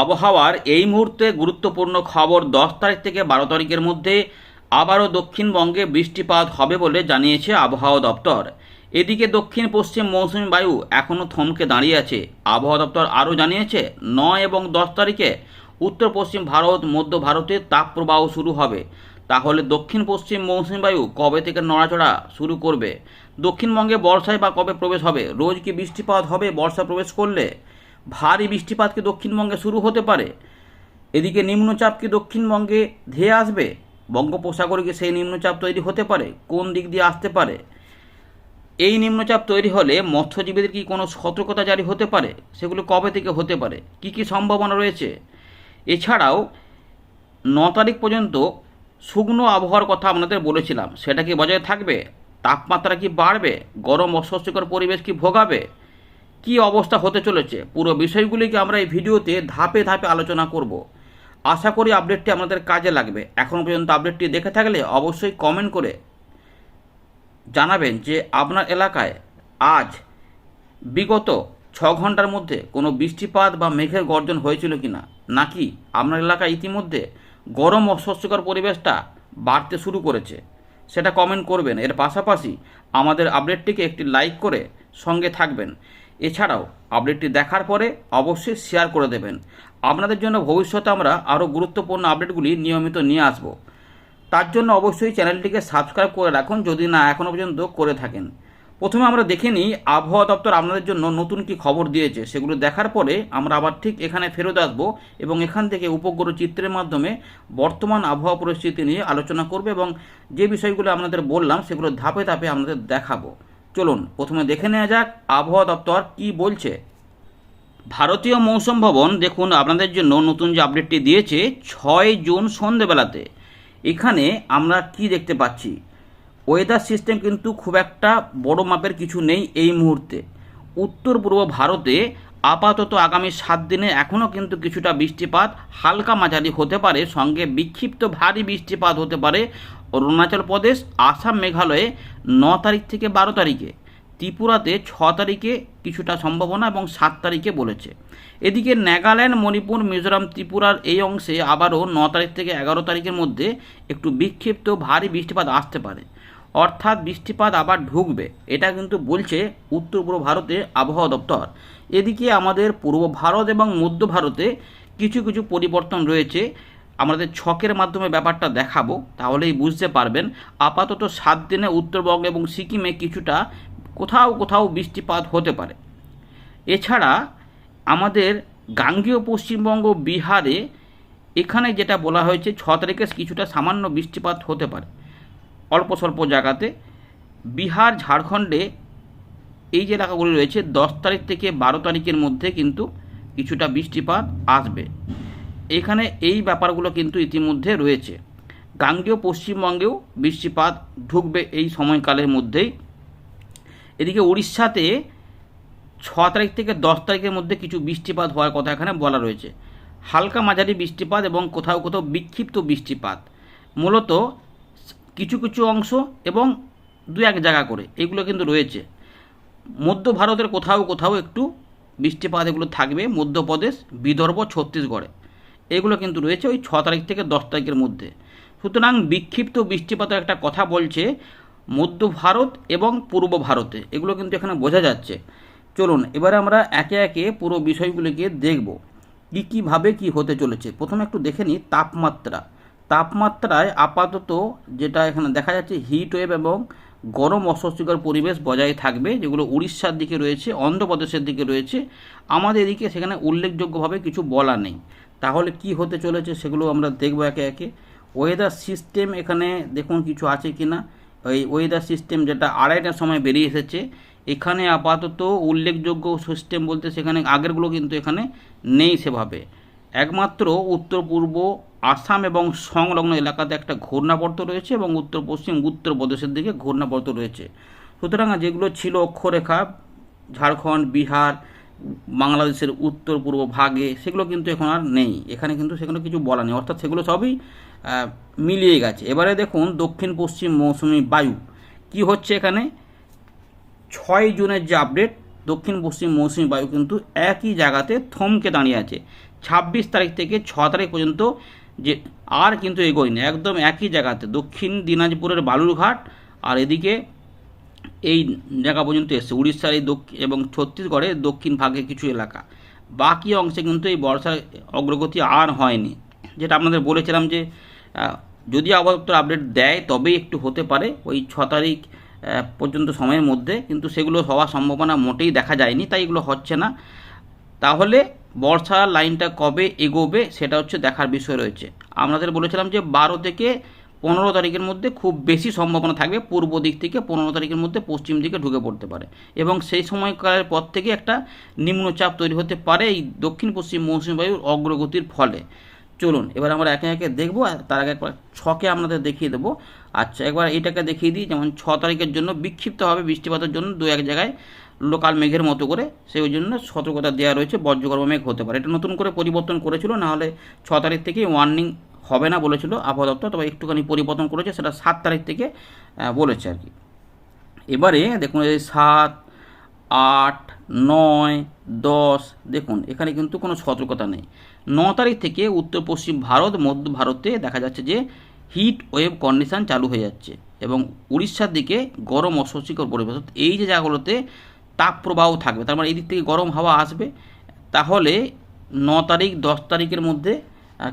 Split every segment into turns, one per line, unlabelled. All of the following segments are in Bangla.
আবহাওয়ার এই মুহূর্তে গুরুত্বপূর্ণ খবর দশ তারিখ থেকে বারো তারিখের মধ্যে আবারও দক্ষিণবঙ্গে বৃষ্টিপাত হবে বলে জানিয়েছে আবহাওয়া দপ্তর। এদিকে দক্ষিণ পশ্চিম মৌসুমী বায়ু এখনও থমকে দাঁড়িয়ে আছে। আবহাওয়া দপ্তর আরও জানিয়েছে, নয় এবং দশ তারিখে উত্তর পশ্চিম ভারত, মধ্য ভারতে তাপপ্রবাহ শুরু হবে। তাহলে দক্ষিণ পশ্চিম মৌসুমী বায়ু কবে থেকে নড়াচড়া শুরু করবে? দক্ষিণবঙ্গে বর্ষায় বা কবে প্রবেশ হবে? রোজ কি বৃষ্টিপাত হবে বর্ষা প্রবেশ করলে? ভারী বৃষ্টিপাত কি দক্ষিণবঙ্গে শুরু হতে পারে। এদিকে নিম্নচাপ কি দক্ষিণবঙ্গে ধেয়ে আসবে। বঙ্গোপসাগরে কি সেই নিম্নচাপ তৈরি হতে পারে। কোন দিক দিয়ে আসতে পারে? এই নিম্নচাপ তৈরি হলে মৎস্যজীবীদের কি কোনো সতর্কতা জারি হতে পারে? সেগুলো কবে থেকে হতে পারে? কি কি সম্ভাবনা রয়েছে? এছাড়াও ন তারিখ পর্যন্ত শুকনো আবহাওয়ার কথা আপনাদের বলেছিলাম। সেটা কি বজায় থাকবে? তাপমাত্রা কি বাড়বে? গরম অস্বস্তিকর পরিবেশ কি ভোগাবে? কি অবস্থা হতে চলেছে? পুরো বিষয়গুলিকে আমরা এই ভিডিওতে ধাপে ধাপে আলোচনা করব। আশা করি আপডেটটি আপনাদের কাজে লাগবে। এখনও পর্যন্ত আপডেটটি দেখে থাকলে অবশ্যই কমেন্ট করে জানাবেন যে আপনার এলাকায় আজ বিগত ছ ঘণ্টার মধ্যে কোনো বৃষ্টিপাত বা মেঘের গর্জন হয়েছিল কি না নাকি আপনার এলাকায় ইতিমধ্যে গরম অস্বস্তিকর পরিবেশটা বাড়তে শুরু করেছে? সেটা কমেন্ট করবেন। এর পাশাপাশি আমাদের আপডেটটিকে একটি লাইক করে সঙ্গে থাকবেন। এছাড়াও আপডেটটি দেখার পরে অবশ্যই শেয়ার করে দেবেন। আপনাদের জন্য ভবিষ্যতে আমরা আরও গুরুত্বপূর্ণ আপডেটগুলি নিয়মিত নিয়ে আসব। তার জন্য অবশ্যই চ্যানেলটিকে সাবস্ক্রাইব করে রাখুন যদি না এখনও পর্যন্ত করে থাকেন। প্রথমে আমরা দেখে নিই আবহাওয়া দপ্তর আপনাদের জন্য নতুন কি খবর দিয়েছে। সেগুলো দেখার পরে আমরা আবার ঠিক এখানে ফেরত আসব এবং এখান থেকে উপগ্রহ চিত্রের মাধ্যমে বর্তমান আবহাওয়া পরিস্থিতি নিয়ে আলোচনা করবে এবং যে বিষয়গুলো আপনাদের বললাম সেগুলো ধাপে ধাপে আপনাদের দেখাবো। চলুন, প্রথমে দেখে নেওয়া যাক আবহাওয়া দপ্তর কি বলছে। ভারতীয় মৌসুম ভবন, দেখুন, আপনাদের জন্য নতুন যে আপডেটটি দিয়েছে, ছয় জুন সন্ধেবেলাতে। এখানে আমরা কি দেখতে পাচ্ছি? ওয়েদার সিস্টেম কিন্তু খুব একটা বড় মাপের কিছু নেই এই মুহূর্তে। উত্তর পূর্ব ভারতে আপাতত আগামী সাত দিনে এখনও কিন্তু কিছুটা বৃষ্টিপাত হালকা মাঝারি হতে পারে, সঙ্গে বিক্ষিপ্ত ভারী বৃষ্টিপাত হতে পারে অরুণাচল প্রদেশ, আসাম, মেঘালয়ে ন তারিখ থেকে বারো তারিখে, ত্রিপুরাতে ছ তারিখে কিছুটা সম্ভাবনা এবং সাত তারিখে বলেছে। এদিকে নাগাল্যান্ড, মণিপুর, মিজোরাম, ত্রিপুরার এই অংশে আবারও ন তারিখ থেকে এগারো তারিখের মধ্যে একটু বিক্ষিপ্ত ভারী বৃষ্টিপাত আসতে পারে। অর্থাৎ বৃষ্টিপাত আবার ঢুকবে। এটা কিন্তু বলছে উত্তর পূর্ব ভারতে আবহাওয়া দপ্তর। এদিকে আমাদের পূর্ব ভারত এবং মধ্য ভারতে কিছু কিছু পরিবর্তন রয়েছে। আমাদের ছকের মাধ্যমে ব্যাপারটা দেখাবো, তাহলেই বুঝতে পারবেন। আপাতত সাত দিনে উত্তরবঙ্গ এবং সিকিমে কিছুটা কোথাও কোথাও বৃষ্টিপাত হতে পারে। এছাড়া আমাদের গাঙ্গীয় পশ্চিমবঙ্গ, বিহারে এখানে যেটা বলা হয়েছে, ছ তারিখে কিছুটা সামান্য বৃষ্টিপাত হতে পারে। অল্প স্বল্প জায়গাতে। বিহার, ঝাড়খণ্ডে এই যে এলাকাগুলি রয়েছে, দশ তারিখ থেকে বারো তারিখের মধ্যে কিন্তু কিছুটা বৃষ্টিপাত আসবে। এখানে এই ব্যাপারগুলো কিন্তু ইতিমধ্যে রয়েছে। গাঙ্গীয় পশ্চিমবঙ্গেও বৃষ্টিপাত ঢুকবে এই সময়কালের মধ্যেই। এদিকে উড়িষ্যাতে ছ তারিখ থেকে দশ তারিখের মধ্যে কিছু বৃষ্টিপাত হওয়ার কথা এখানে বলা রয়েছে। হালকা মাঝারি বৃষ্টিপাত এবং কোথাও কোথাও বিক্ষিপ্ত বৃষ্টিপাত। মূলত কিছু কিছু অংশ এবং দু এক জায়গা করে, এগুলো কিন্তু রয়েছে। মধ্য ভারতের কোথাও কোথাও একটু বৃষ্টিপাত এগুলো থাকবে, মধ্যপ্রদেশ, বিদর্ভ, ছত্তিশগড়ে। এগুলো কিন্তু রয়েছে ওই ছ তারিখ থেকে দশ তারিখের মধ্যে। সুতরাং বিক্ষিপ্ত বৃষ্টিপাতের একটা কথা বলছে মধ্য ভারত এবং পূর্ব ভারতে। এগুলো কিন্তু এখানে বোঝা যাচ্ছে। চলুন, এবারে আমরা একে একে পুরো বিষয়গুলিকে দেখব। কী কীভাবে কী হতে চলেছে? প্রথমে একটু দেখে নিই তাপমাত্রা। তাপমাত্রায় আপাতত যেটা এখানে দেখা যাচ্ছে হিট ওয়েভ এবং গরম অস্বস্তিকর পরিবেশ বজায় থাকবে, যেগুলো উড়িষ্যার দিকে রয়েছে, অন্ধ্রপ্রদেশের দিকে রয়েছে। আমাদের এদিকে সেখানে উল্লেখযোগ্যভাবে কিছু বলা নেই। তাহলে কি হতে চলেছে সেগুলো আমরা দেখব একে একে। ওয়েদার সিস্টেম এখানে দেখুন কিছু আছে কি না ওই ওয়েদার সিস্টেম যেটা আড়াইটার সময় বেরিয়ে এসেছে, এখানে আপাতত উল্লেখযোগ্য সিস্টেম বলতে সেখানে আগেরগুলো কিন্তু এখানে নেই সেভাবে। একমাত্র উত্তর পূর্ব আসাম এবং সংলগ্ন এলাকাতে একটা ঘূর্ণাবর্ত রয়েছে এবং উত্তর পশ্চিম উত্তরপ্রদেশের দিকে ঘূর্ণাবর্ত রয়েছে। সুতরাং যেগুলো ছিল অক্ষরেখা, ঝাড়খণ্ড, বিহার, বাংলাদেশের উত্তর, পূর্ব ভাগে, সেগুলো কিন্তু এখন আর নেই। এখানে কিন্তু সেগুলো কিছু বলা নেই। অর্থাৎ সেগুলো সবই মিলিয়ে গেছে। এবারে দেখুন দক্ষিণ পশ্চিম মৌসুমি বায়ু। কি হচ্ছে এখানে? ছয় জুনের যে আপডেট, দক্ষিণ পশ্চিম মৌসুমি বায়ু কিন্তু একই জায়গাতে থমকে দাঁড়িয়ে আছে। ছাব্বিশ তারিখ থেকে ছ তারিখ পর্যন্ত যে আর কিন্তু এগোয়নি একদম একই জায়গাতে। দক্ষিণ দিনাজপুরের বালুরঘাট আর এদিকে এই জায়গা পর্যন্ত এসছে। উড়িষ্যার এই দক্ষিণ এবং ছত্তিশগড়ের দক্ষিণ ভাগে কিছু এলাকা। বাকি অংশে কিন্তু এই বর্ষার অগ্রগতি আর হয়নি। যেটা আপনাদের বলেছিলাম যে যদি আবহাওয়া আপডেট দেয়, তবেই একটু হতে পারে। ওই ছ তারিখ পর্যন্ত সময়ের মধ্যে। কিন্তু সেগুলো হওয়ার সম্ভাবনা মোটেই দেখা যায়নি, তাই এগুলো হচ্ছে না। তাহলে বর্ষার লাইনটা কবে এগোবে সেটা হচ্ছে দেখার বিষয় রয়েছে। আমাদের বলেছিলাম যে বারো থেকে পনেরো তারিখের মধ্যে খুব বেশি সম্ভাবনা থাকবে, পূর্ব দিক থেকে পনেরো তারিখের মধ্যে পশ্চিম দিকে ঢুকে পড়তে পারে। এবং সেই সময়কালের পর থেকে একটা নিম্নচাপ তৈরি হতে পারে এই দক্ষিণ পশ্চিম মৌসুমী বায়ুর অগ্রগতির ফলে। চলুন, এবার আমরা একে একে দেখব, আর তার আগে একবার ছকে আপনাদের দেখিয়ে দেবো। আচ্ছা একবার এটাকে দেখিয়ে দিই, যেমন ছ তারিখের জন্য বিক্ষিপ্তভাবে বৃষ্টিপাতের জন্য দু এক জায়গায় লোকাল মেঘের মতো করে, সেই জন্য সতর্কতা দেওয়া রয়েছে, বজ্রগর্ভ মেঘ হতে পারে। এটা নতুন করে পরিবর্তন করেছিল, নাহলে ছ তারিখ থেকে ওয়ার্নিং হবে না বলেছিল আবহাওয়া দপ্তর, তবে একটুখানি পরিবর্তন করেছে, সেটা সাত তারিখ থেকে বলেছে আর কি। এবারে দেখুন, এই সাত, আট, নয়, দশ, দেখুন, এখানে কিন্তু কোনো সতর্কতা নেই। ন তারিখ থেকে উত্তর পশ্চিম ভারত, মধ্য ভারতে দেখা যাচ্ছে যে হিট ওয়েভ কন্ডিশন চালু হয়ে যাচ্ছে এবং উড়িষ্যার দিকে গরম অস্বস্তিকর পরিবেশ। এই যে জায়গাগুলোতে তাপ প্রবাহ থাকবে, তার মানে এদিক থেকে গরম হাওয়া আসবে, তাহলে ন তারিখ, দশ তারিখের মধ্যে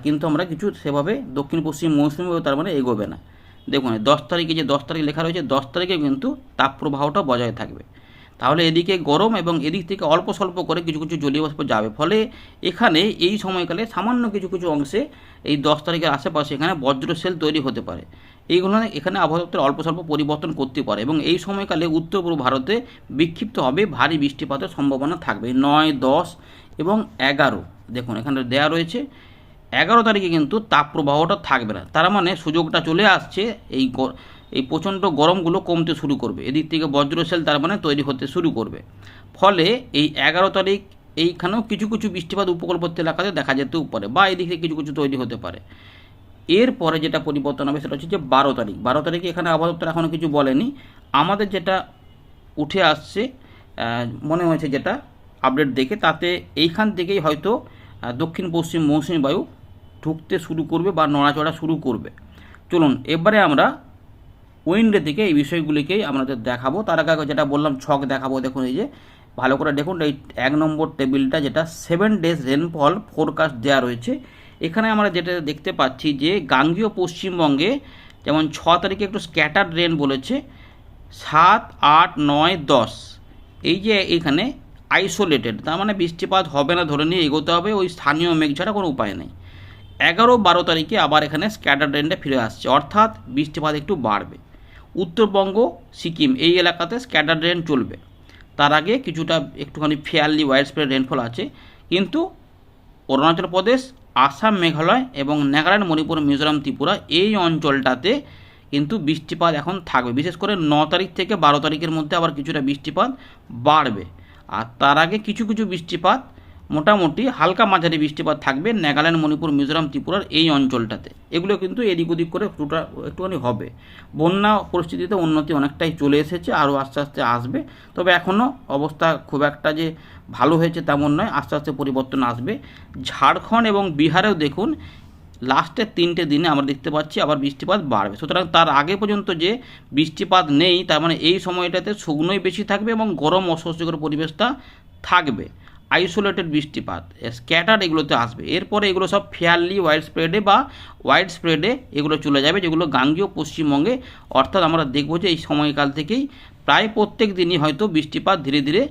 কিন্তু আমরা কিছু সেভাবে দক্ষিণ, পশ্চিম মৌসুমি তার মানে এগোবে না। দেখুন দশ তারিখে যে দশ তারিখ লেখা রয়েছে, দশ তারিখে কিন্তু তাপ প্রবাহটা বজায় থাকবে। তাহলে এদিকে গরম এবং এদিক থেকে অল্প স্বল্প করে কিছু কিছু জলীয় বাষ্প যাবে। ফলে এখানে এই সময়কালে সামান্য কিছু কিছু অংশে এই দশ তারিখের আশেপাশে এখানে বজ্র সেল তৈরি হতে পারে। এইগুলো এখানে আবহাওয়া দপ্তর অল্প স্বল্প পরিবর্তন করতে পারে এবং এই সময়কালে উত্তর পূর্ব ভারতে বিক্ষিপ্ত হবে ভারী বৃষ্টিপাতের সম্ভাবনা থাকবে। নয়, দশ এবং এগারো। দেখুন, এখানে দেয়া রয়েছে, এগারো তারিখে কিন্তু তাপপ্রবাহটা থাকবে না। তার মানে সুযোগটা চলে আসছে, এই এই প্রচণ্ড গরমগুলো কমতে শুরু করবে। এদিক থেকে বজ্রশেল তার মানে তৈরি হতে শুরু করবে। ফলে এই এগারো তারিখ এইখানেও কিছু কিছু বৃষ্টিপাত উপকূলবর্তী এলাকাতে দেখা যেতেও পারে বা এদিক থেকে কিছু কিছু তৈরি হতে পারে। এরপরে যেটা পরিবর্তন হবে সেটা হচ্ছে যে বারো তারিখ। বারো তারিখে এখানে আবহাওয়া এখনও কিছু বলেনি। আমাদের যেটা উঠে আসছে মনে হয়েছে যেটা আপডেট দেখে, তাতে এইখান থেকেই হয়তো দক্ষিণ পশ্চিম মৌসুমী বায়ু ঢুকতে শুরু করবে বা নড়াচড়া শুরু করবে। চলুন, এবারে আমরা উইন্ডে থেকে এই বিষয়গুলিকেই আমাদের দেখাবো। তার আগে যেটা বললাম, ছক দেখাবো। দেখুন এই যে, ভালো করে দেখুন, এই এক নম্বর টেবিলটা যেটা সেভেন ডেজ রেনফল ফোরকাস্ট দেওয়া রয়েছে। এখানে আমরা যেটা দেখতে পাচ্ছি যে গাঙ্গীয় পশ্চিমবঙ্গে যেমন ছ তারিখে একটু স্ক্যাটার রেন বলেছে, সাত, আট, নয়, দশ। এই যে এখানে আইসোলেটেড তার মানে বৃষ্টিপাত হবে না, ধরে নিয়ে এগোতে হবে, ওই স্থানীয় মেঘ ছাড়া কোনো উপায় নেই। এগারো, বারো তারিখে আবার এখানে স্ক্যাটার রেনটা ফিরে আসছে, অর্থাৎ বৃষ্টিপাত একটু বাড়বে। উত্তরবঙ্গ, সিকিম, এই এলাকাতে স্ক্যাটার রেন চলবে। তার আগে কিছুটা একটুখানি ফেয়ারলি ওয়াইড স্প্রেড রেনফল আছে, কিন্তু অরুণাচল প্রদেশ আসাম, মেঘালয় এবং নাগাল্যান্ড, মণিপুর, মিজোরাম, ত্রিপুরা এই অঞ্চলটাতে কিন্তু বৃষ্টিপাত এখন থাকবে। বিশেষ করে ন তারিখ থেকে বারো তারিখের মধ্যে আবার কিছুটা বৃষ্টিপাত বাড়বে। আর তার আগে কিছু কিছু বৃষ্টিপাত মোটামুটি হালকা মাঝারি বৃষ্টিপাত থাকবে নাগাল্যান্ড, মণিপুর, মিজোরাম, ত্রিপুরার এই অঞ্চলটাতে। এগুলো কিন্তু এদিক ওদিক করে একটুটা একটুখানি হবে। বন্যা পরিস্থিতিতে উন্নতি অনেকটাই চলে এসেছে, আরও আস্তে আস্তে আসবে। তবে এখনও অবস্থা খুব একটা যে ভালো হয়েছে তেমন নয়, আস্তে আস্তে পরিবর্তন আসবে। ঝাড়খণ্ড এবং বিহারেও দেখুন, লাস্টের তিনটে দিনে আমরা দেখতে পাচ্ছি আবার বৃষ্টিপাত বাড়বে। সুতরাং তার আগে পর্যন্ত যে বৃষ্টিপাত নেই, তার মানে এই সময়টাতে শুকনোই বেশি থাকবে এবং গরম অস্বস্তিকর পরিবেশটা থাকবে। আইসোলেটেড বৃষ্টিপাত স্ক্যাটার এগুলোতে আসবে। এরপরে এগুলো সব ফেয়ারলি ওয়াইড স্প্রেডে বা ওয়াইড স্প্রেডে এগুলো চলে যাবে, যেগুলো গাঙ্গীয় পশ্চিমবঙ্গে। অর্থাৎ আমরা দেখব যে এই সময়কাল থেকেই প্রায় প্রত্যেক দিনই হয়তো বৃষ্টিপাত ধীরে ধীরে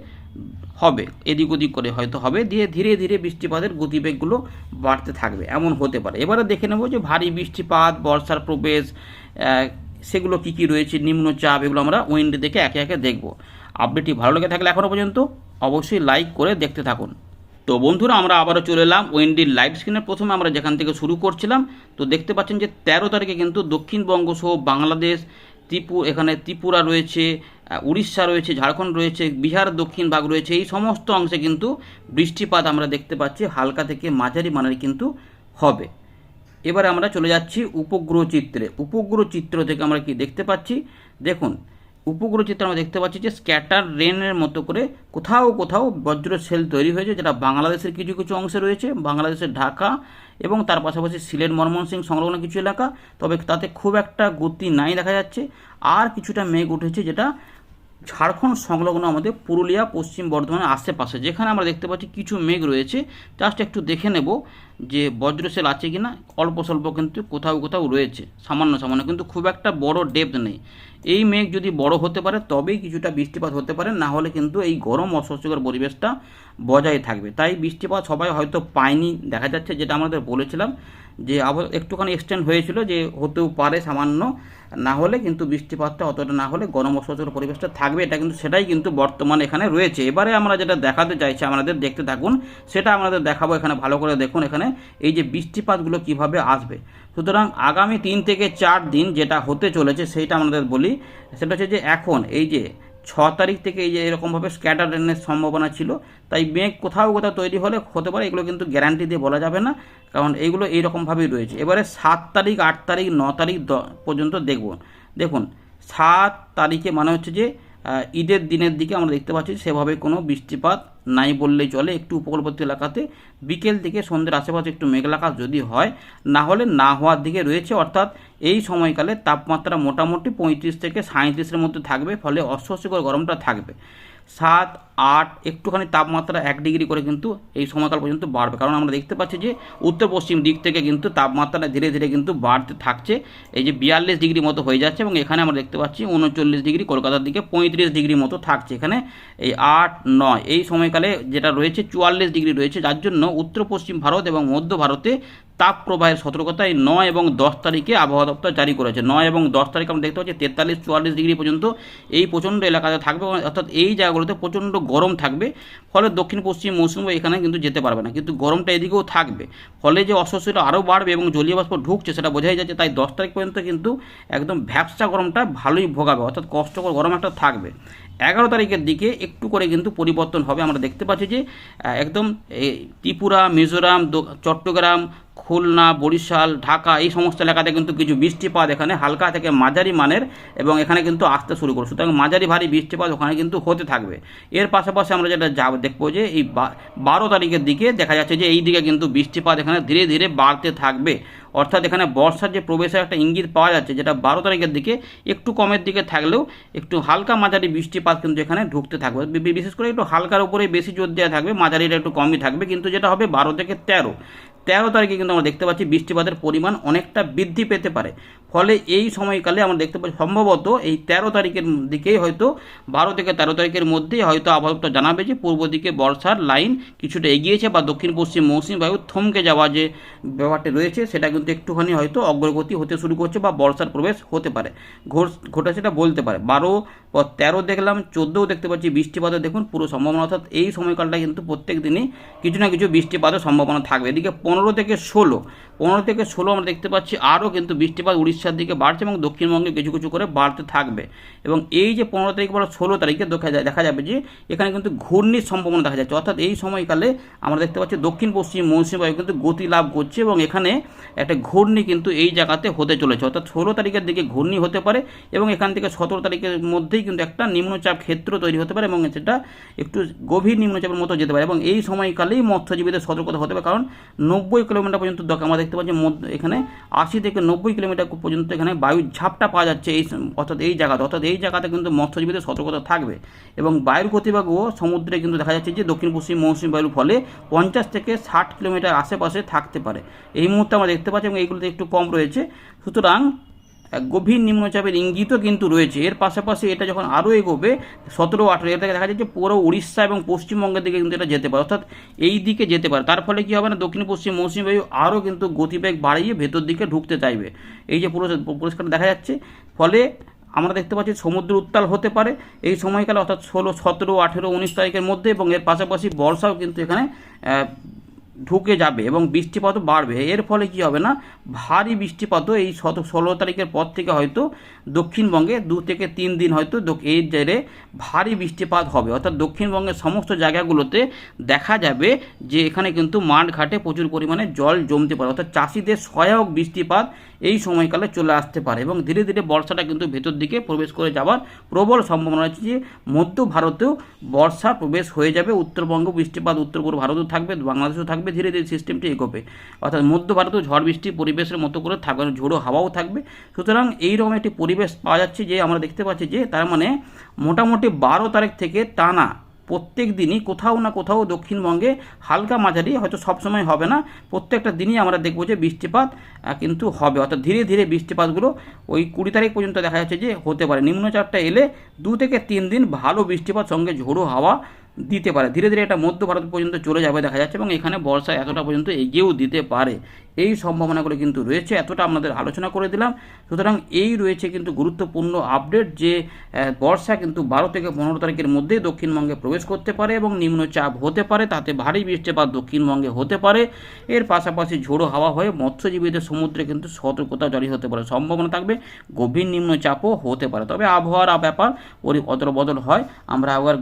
হবে, এদিক ওদিক করে হয়তো হবে। দিয়ে ধীরে ধীরে বৃষ্টিপাতের গতিবেগগুলো বাড়তে থাকবে, এমন হতে পারে। এবারে দেখে নেব যে ভারী বৃষ্টিপাত, বর্ষার প্রবেশ সেগুলো কী কী রয়েছে, নিম্নচাপ, এগুলো আমরা উইন্ডে দেখে একে একে দেখব। আপডেটটি ভালো লেগে থাকলে এখনও পর্যন্ত অবশ্যই লাইক করে দেখতে থাকুন। তো বন্ধুরা, আমরা আবারও চলে এলাম ওয়েন্ডির লাইভ স্ক্রিনের প্রথমে। আমরা যেখান থেকে শুরু করছিলাম, তো দেখতে পাচ্ছেন যে তেরো তারিখে কিন্তু দক্ষিণবঙ্গ সহ বাংলাদেশ, ত্রিপু, এখানে ত্রিপুরা রয়েছে উড়িষ্যা রয়েছে, ঝাড়খণ্ড রয়েছে, বিহার দক্ষিণ ভাগ রয়েছে, এই সমস্ত অংশে কিন্তু বৃষ্টিপাত আমরা দেখতে পাচ্ছি, হালকা থেকে মাঝারি মানের কিন্তু হবে। এবারে আমরা চলে যাচ্ছি উপগ্রহ চিত্রে। উপগ্রহ চিত্র থেকে আমরা কি দেখতে পাচ্ছি? দেখুন উপগ্রহ চিত্রে আমরা দেখতে পাচ্ছি যে স্ক্যাটার রেনের মতো করে কোথাও কোথাও বজ্র সেল তৈরি হয়েছে, যেটা বাংলাদেশের কিছু কিছু অংশে রয়েছে, বাংলাদেশের ঢাকা এবং তার পাশাপাশি সিলেট ময়মনসিং সংলগ্ন কিছু এলাকা। তবে তাতে খুব একটা গতি নাই দেখা যাচ্ছে। আর কিছুটা মেঘ উঠেছে যেটা ঝাড়খণ্ড সংলগ্ন আমাদের পুরুলিয়া, পশ্চিম বর্ধমানের আশেপাশে, যেখানে আমরা দেখতে পাচ্ছি কিছু মেঘ রয়েছে। জাস্ট একটু দেখে নেব যে বজ্রশেল আছে কি না অল্প স্বল্প কিন্তু কোথাও কোথাও রয়েছে। সামান্য সামান্য, কিন্তু খুব একটা বড় ডেপথ নেই। এই মেঘ যদি বড় হতে পারে, তবেই কিছুটা বৃষ্টিপাত হতে পারে। না হলে কিন্তু এই গরম অস্বস্তিকর পরিবেশটা বজায় থাকবে। তাই বৃষ্টিপাত সবাই হয়তো পায়নি, দেখা যাচ্ছে, যেটা আমাদের বলেছিলাম। যে আবার একটুখানি এক্সটেন্ড হয়েছিল যে হতেও পারে সামান্য, না হলে কিন্তু বৃষ্টিপাতটা অতটা না হলে গরম অস্বস্তিকর পরিবেশটা থাকবে, এটা কিন্তু সেটাই কিন্তু বর্তমানে এখানে রয়েছে। এবারে আমরা যেটা দেখাতে চাইছি, আমাদের দেখতে থাকুন, সেটা আমাদের দেখাবো এখানে ভালো করে দেখুন এখানে এই যে বৃষ্টিপাতগুলো কীভাবে আসবে। সুতরাং আগামী তিন থেকে চার দিন যেটা হতে চলেছে, সেইটা আমাদের বলি। সেটা হচ্ছে যে এখন এই যে ছ তারিখ থেকে এই যে এরকমভাবে স্ক্যাটার রেনের সম্ভাবনা ছিল, তাই মেঘ কোথাও কোথাও তৈরি হলে হতে পারে, এগুলো কিন্তু গ্যারান্টি দিয়ে বলা যাবে না, কারণ এইগুলো এইরকমভাবেই রয়েছে। এবারে সাত তারিখ, আট তারিখ, ন তারিখ পর্যন্ত দেখব। দেখুন, সাত তারিখে মানে হচ্ছে যে ঈদের দিনের দিকে আমরা দেখতে পাচ্ছি সেভাবে কোনো বৃষ্টিপাত নাই বললেই চলে। একটু উপকূলবর্তী এলাকাতে বিকেল থেকে সন্ধ্যের আশেপাশে একটু মেঘলাকাশ যদি হয় না হলে না হওয়ার দিকে রয়েছে। অর্থাৎ এই সময়কালে তাপমাত্রা মোটামুটি পঁয়ত্রিশ থেকে সাঁত্রিশের মধ্যে থাকবে, ফলে অস্বস্তিকর গরমটা থাকবে। সাত, আট, একটুখানি তাপমাত্রা এক ডিগ্রি করে কিন্তু এই সময়কাল পর্যন্ত বাড়বে। কারণ আমরা দেখতে পাচ্ছি যে উত্তর পশ্চিম দিক থেকে কিন্তু তাপমাত্রাটা ধীরে ধীরে কিন্তু বাড়তে থাকছে। এই যে বিয়াল্লিশ ডিগ্রি মতো হয়ে যাচ্ছে এবং এখানে আমরা দেখতে পাচ্ছি উনচল্লিশ ডিগ্রি, কলকাতার দিকে পঁয়ত্রিশ ডিগ্রি মতো থাকছে। এখানে এই আট, নয় এই সময়কালে যেটা রয়েছে চুয়াল্লিশ ডিগ্রি রয়েছে। যার জন্য উত্তর পশ্চিম ভারত এবং মধ্য ভারতে তাপ প্রবাহের সতর্কতায় নয় এবং দশ তারিখে আবহাওয়া দপ্তর জারি করেছে। নয় এবং দশ তারিখে আমরা দেখতে পাচ্ছি তেতাল্লিশ, চুয়াল্লিশ ডিগ্রি পর্যন্ত এই প্রচণ্ড এলাকাতে থাকবে অর্থাৎ এই জায়গাগুলোতে প্রচণ্ড গরম থাকবে। ফলে দক্ষিণ, পশ্চিম মৌসুম এখানে কিন্তু যেতে পারবে না। কিন্তু গরমটা এদিকেও থাকবে। ফলে যে অস্বস্তিটা আরও বাড়বে এবং জলীয় বাষ্প ঢুকছে সেটা বোঝাই যাচ্ছে। তাই দশ তারিখ পর্যন্ত কিন্তু একদম ভ্যাপসা গরমটা ভালোই ভোগাবে। অর্থাৎ কষ্টকর গরম একটা থাকবে। এগারো তারিখের দিকে একটু করে কিন্তু পরিবর্তন হবে। আমরা দেখতে পাচ্ছি যে একদম ত্রিপুরা, মিজোরাম চট্টগ্রাম, খুলনা, বরিশাল, ঢাকা এই সমস্ত এলাকাতে কিন্তু কিছু বৃষ্টিপাত এখানে হালকা থেকে মাঝারি মানের এবং এখানে কিন্তু আসতে শুরু করবে সুতরাং মাঝারি ভারী বৃষ্টিপাত ওখানে কিন্তু হতে থাকবে। এর পাশাপাশি আমরা যেটা যাব দেখব যে, এই বারো তারিখের দিকে দেখা যাচ্ছে যে এই দিকে কিন্তু বৃষ্টিপাত এখানে ধীরে ধীরে বাড়তে থাকবে। অর্থাৎ এখানে বর্ষার যে প্রবেশের একটা ইঙ্গিত পাওয়া যাচ্ছে, যেটা বারো তারিখের দিকে একটু কমের দিকে থাকলেও একটু হালকা মাঝারি বৃষ্টিপাত কিন্তু এখানে ঢুকতে থাকবে। বিশেষ করে একটু হালকার উপরে বেশি জোর দেওয়া থাকবে, মাঝারিটা একটু কমই থাকবে। কিন্তু যেটা হবে বারো থেকে তেরো। তেরো তারিখে কিন্তু আমরা দেখতে পাচ্ছি বৃষ্টিপাতের পরিমাণ অনেকটা বৃদ্ধি পেতে পারে। ফলে এই সময়কালে আমরা দেখতে পাচ্ছি, সম্ভবত এই তেরো তারিখের দিকেই হয়তো, বারো থেকে তেরো তারিখের মধ্যেই হয়তো আবহাওয়া জানাবে যে পূর্ব দিকে বর্ষার লাইন কিছুটা এগিয়েছে বা দক্ষিণ পশ্চিম মৌসুমী বায়ু থমকে যাওয়া যে ব্যাপারটা রয়েছে, সেটা কিন্তু একটুখানি হয়তো অগ্রগতি হতে শুরু করছে বা বর্ষার প্রবেশ হতে পারে। ঘটে সেটা বলতে পারে। বারো বা তেরো দেখলাম, চোদ্দোও দেখতে পাচ্ছি বৃষ্টিপাতের দেখুন, পুরো সম্ভাবনা, অর্থাৎ এই সময়কালটা কিন্তু প্রত্যেক দিনই কিছু না কিছু বৃষ্টিপাতের সম্ভাবনা থাকবে। এদিকে পনেরো থেকে ষোলো, পনেরো থেকে ষোলো আমরা দেখতে পাচ্ছি, আরও কিন্তু বৃষ্টিপাত উড়িষ্যার দিকে বাড়ছে এবং দক্ষিণবঙ্গে কিছু কিছু করে বাড়তে থাকবে। এবং এই যে পনেরো তারিখ বা ষোলো তারিখে দেখা যায়- দেখা যাবে যে এখানে কিন্তু ঘূর্ণির সম্ভাবনা দেখা যাচ্ছে। অর্থাৎ এই সময়কালে আমরা দেখতে পাচ্ছি দক্ষিণ পশ্চিম মৌসুমী বায়ু কিন্তু গতি লাভ করছে এবং এখানে একটা ঘূর্ণি কিন্তু এই জায়গাতে হতে চলেছে। অর্থাৎ ষোলো তারিখের দিকে ঘূর্ণি হতে পারে এবং এখান থেকে সতেরো তারিখের মধ্যেই কিন্তু একটা নিম্নচাপ ক্ষেত্র তৈরি হতে পারে এবং সেটা একটু গভীর নিম্নচাপের মতো যেতে পারে। এবং এই সময়কালেই মৎস্যজীবীদের সতর্কতা হতে পারে কারণ নব্বই কিলোমিটার পর্যন্ত আমরা দেখতে পাচ্ছি এখানে আশি থেকে নব্বই কিলোমিটার পর্যন্ত এখানে বায়ুর ঝাপটা পাওয়া যাচ্ছে এই অর্থাৎ এই জায়গাতে। অর্থাৎ এই জায়গাতে কিন্তু মৎস্যজীবীদের সতর্কতা থাকবে। এবং বায়ুর গতিবেগও সমুদ্রে কিন্তু দেখা যাচ্ছে যে দক্ষিণ, পশ্চিম, মৌসুমী বায়ুর ফলে পঞ্চাশ থেকে ষাট কিলোমিটার আশেপাশে থাকতে পারে। এই মুহূর্তে আমরা দেখতে পাচ্ছি এবং এইগুলোতে একটু কম রয়েছে। সুতরাং এক গভীর নিম্নচাপের ইঙ্গিতও কিন্তু রয়েছে। এর পাশাপাশি এটা যখন আরও এগোবে, সতেরো আঠেরো থেকে দেখা যাচ্ছে পুরো উড়িষ্যা এবং পশ্চিমবঙ্গের দিকে কিন্তু এটা যেতে পারে, অর্থাৎ এই দিকে যেতে পারে। তার ফলে কী হবে না, দক্ষিণ পশ্চিম মৌসুমী বায়ু আরও কিন্তু গতিবেগ বাড়িয়ে ভেতর দিকে ঢুকতে চাইবে। এই যে পুরো পরিষ্কার দেখা যাচ্ছে, ফলে আমরা দেখতে পাচ্ছি সমুদ্র উত্তাল হতে পারে। এই সময়কালে অর্থাৎ ষোলো, সতেরো, আঠেরো, উনিশ তারিখের মধ্যে এবং এর পাশাপাশি বর্ষাও কিন্তু এখানে ঢুকে যাবে এবং বৃষ্টিপাতও বাড়বে। এর ফলে কি হবে না? ভারী বৃষ্টিপাতও এই শত, ষোলো তারিখের পর থেকে হয়তো দক্ষিণবঙ্গে দু থেকে তিন দিন হয়তো এই জেরে ভারী বৃষ্টিপাত হবে। অর্থাৎ দক্ষিণবঙ্গের সমস্ত জায়গাগুলোতে দেখা যাবে যে এখানে কিন্তু মাঠ ঘাটে প্রচুর পরিমাণে জল জমতে পারে। অর্থাৎ চাষিদের সহায়ক বৃষ্টিপাত এই সময়কালে চলে আসতে পারে এবং ধীরে ধীরে বর্ষাটা কিন্তু ভেতর দিকে প্রবেশ করে যাওয়ার প্রবল সম্ভাবনা আছে যে মধ্য ভারতেও বর্ষা প্রবেশ হয়ে যাবে, উত্তরবঙ্গ বৃষ্টিপাত উত্তর পূর্ব ভারতেও থাকবে, বাংলাদেশেও থাকবে, ধীরে ধীরে সিস্টেমটি এগোবে। অর্থাৎ মধ্য ভারতেও ঝড় বৃষ্টি পরিবেশের মতো করে থাকবে ঝোড়ো হাওয়াও থাকবে। সুতরাং এইরকম একটি পরিবেশ পাওয়া যাচ্ছে যে আমরা দেখতে পাচ্ছি যে তার মানে মোটামুটি বারো তারিখ থেকে টানা প্রত্যেক দিনই কোথাও না কোথাও দক্ষিণবঙ্গে হালকা মাঝারি হয়তো সবসময় হবে না। প্রত্যেকটা দিনই আমরা দেখব যে বৃষ্টিপাত কিন্তু হবে। অর্থাৎ ধীরে ধীরে বৃষ্টিপাতগুলো ওই কুড়ি তারিখ পর্যন্ত দেখা যাচ্ছে যে হতে পারে। নিম্নচাপটা এলে দু থেকে তিন দিন ভালো বৃষ্টিপাত সঙ্গে ঝোড়ো হাওয়া দিতে পারে। ধীরে ধীরে এটা মধ্য ভারত পর্যন্ত চলে যাবে দেখা যাচ্ছে এবং এখানে বর্ষা এতটা পর্যন্ত এগিয়েও দিতে পারে। এই সম্ভাবনাগুলো কিন্তু রয়েছে, এতটা আপনাদের আলোচনা করে দিলাম। সুতরাং এই রয়েছে কিন্তু গুরুত্বপূর্ণ আপডেট যে বর্ষা কিন্তু বারো থেকে পনেরো তারিখের মধ্যেই দক্ষিণবঙ্গে প্রবেশ করতে পারে এবং নিম্নচাপ হতে পারে, তাতে ভারী বৃষ্টিপাত দক্ষিণবঙ্গে হতে পারে। এর পাশাপাশি ঝোড়ো হাওয়া হয়ে মৎস্যজীবীদের সমুদ্রে কিন্তু সতর্কতা জারি হতে পারে। সম্ভাবনা থাকবে গভীর নিম্নচাপও হতে পারে। তবে আবহাওয়ার ব্যাপার পরি অদল বদল হয়। আমরা আবার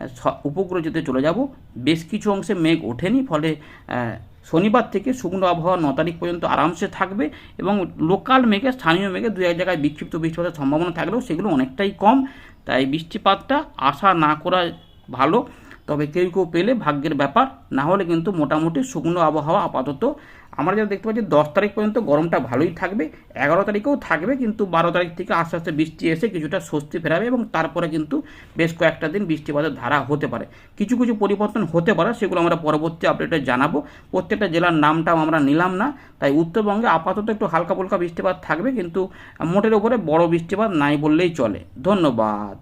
গু- স- উপগ্রহ যেতে চলে যাব। বেশ কিছু অংশে মেঘ ওঠেনি, ফলে শনিবার থেকে শুকনো আবহাওয়া ন তারিখ পর্যন্ত আরামসে থাকবে এবং লোকাল মেঘে, স্থানীয় মেঘে দু এক জায়গায় বিক্ষিপ্ত বৃষ্টিপাতের সম্ভাবনা থাকলেও সেগুলো অনেকটাই কম। তাই বৃষ্টিপাতটা আশা না করা ভালো। তবে কেউ কেউ পেলে ভাগ্যের ব্যাপার, না হলে কিন্তু মোটামুটি শুকনো আবহাওয়া আপাতত। আমরা যেটা দেখতে পাচ্ছি, দশ তারিখ পর্যন্ত গরমটা ভালোই থাকবে, এগারো তারিখেও থাকবে, কিন্তু বারো তারিখ থেকে আস্তে আস্তে বৃষ্টি এসে কিছুটা স্বস্তি ফেরাবে এবং তারপরে কিন্তু বেশ কয়েকটা দিন বৃষ্টিপাতের ধারা হতে পারে। কিছু কিছু পরিবর্তন হতে পারে, সেগুলো আমরা পরবর্তী আপডেটে জানাব। প্রত্যেকটা জেলার নামটাও আমরা নিলাম না, তাই উত্তরবঙ্গে আপাতত একটু হালকা ফুলকা বৃষ্টিপাত থাকবে, কিন্তু মোটের উপরে বড় বৃষ্টিপাত নাই বললেই চলে। ধন্যবাদ।